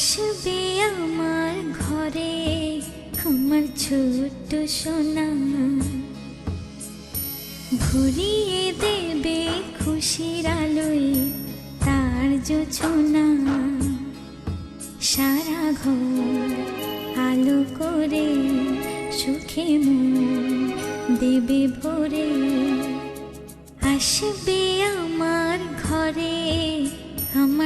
আসবে আমার ঘরে আমার ছোট্ট সোনা ভরিয়ে দেবে খুশির আলোয় তার জোছনা সারা ঘর আলো করে সুখে মন দেবে ভরে। আসবে